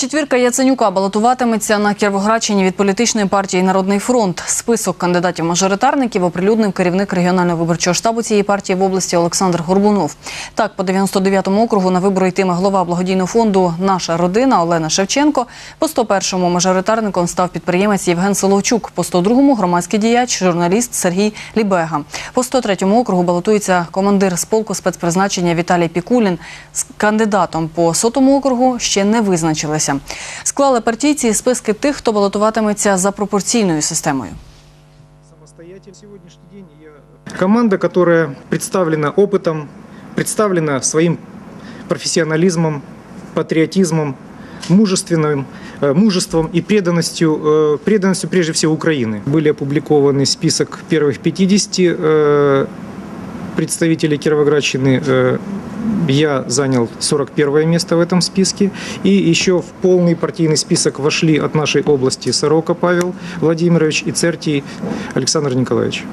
Четвірка Яценюка балотуватиметься на Кіровоградщині від політичної партії Народний фронт. Список кандидатів-мажоритарників оприлюднив керівник регіонального виборчого штабу цієї партії в області Олександр Горбунов. Так, по 99-му округу на вибори йтиме голова благодійного фонду Наша родина Олена Шевченко. По 101-му мажоритарником став підприємець Євген Соловчук. По 102-му громадський діяч, журналіст Сергій Лібега. По 103-му округу балотується командир з полку спецпризначення Віталій Пікулін. З кандидатом по 100-му округу ще не визначилися Склали партійці списки тих, хто балотуватиметься за пропорційною системою. Самостоятельно сегодняшний день я... Команда, которая представлена опытом, представлена своим профессионализмом, патриотизмом, мужественным, э, мужеством и преданностью, э, преданностью прежде всего Украины. Были опубликованы список первых 50 э, представителей Кировоградщины. Я занял 41 место в этом списке. И еще в полный партийный список вошли от нашей области Сорока Павел Владимирович и Цертий Александр Николаевич.